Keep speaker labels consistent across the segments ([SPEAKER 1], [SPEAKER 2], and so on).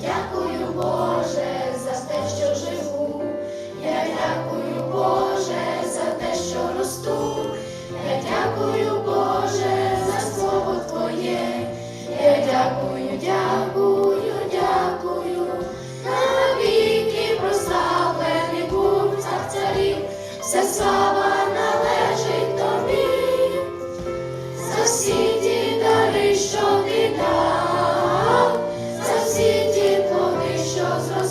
[SPEAKER 1] Дякую, Боже, за те, що живу. Я дякую, Боже, за те, що росту. Я дякую, Боже, за слово Твоє. Я дякую, дякую, дякую. Навіки прославлений був цар царів. Вся слава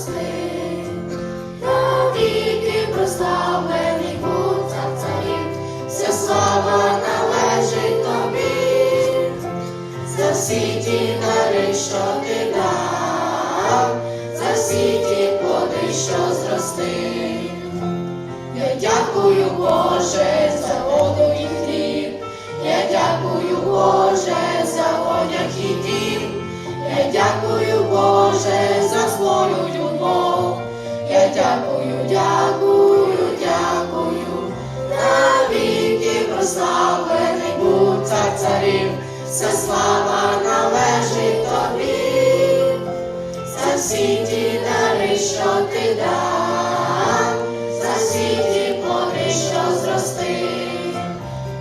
[SPEAKER 1] зросли, навіки прославлений будь царів, вся слава належить тобі, за всі ті дари, за всі ті плоди, що зросли. Я дякую, Боже, за воду Дякую, дякую, дякую. Навіки прославлений будь цар царів. Вся слава належить тобі. За всі ті дари, що ти дав, за всі ті плоди, що зрости,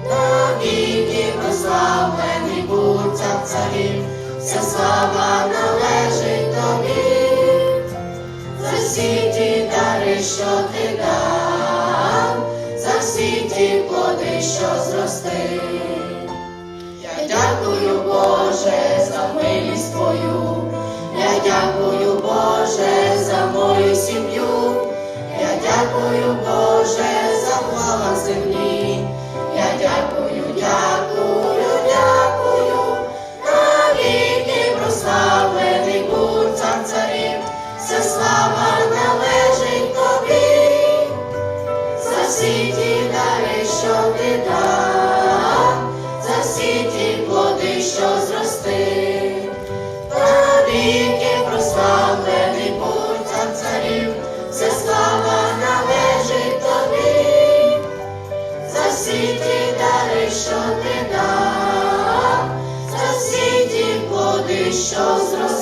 [SPEAKER 1] навіки прославлений будь цар царів, вся слава належить що ти дав, за всі ті плоди, що зрости. Я дякую, Боже, за милість твою, я дякую. що зростає.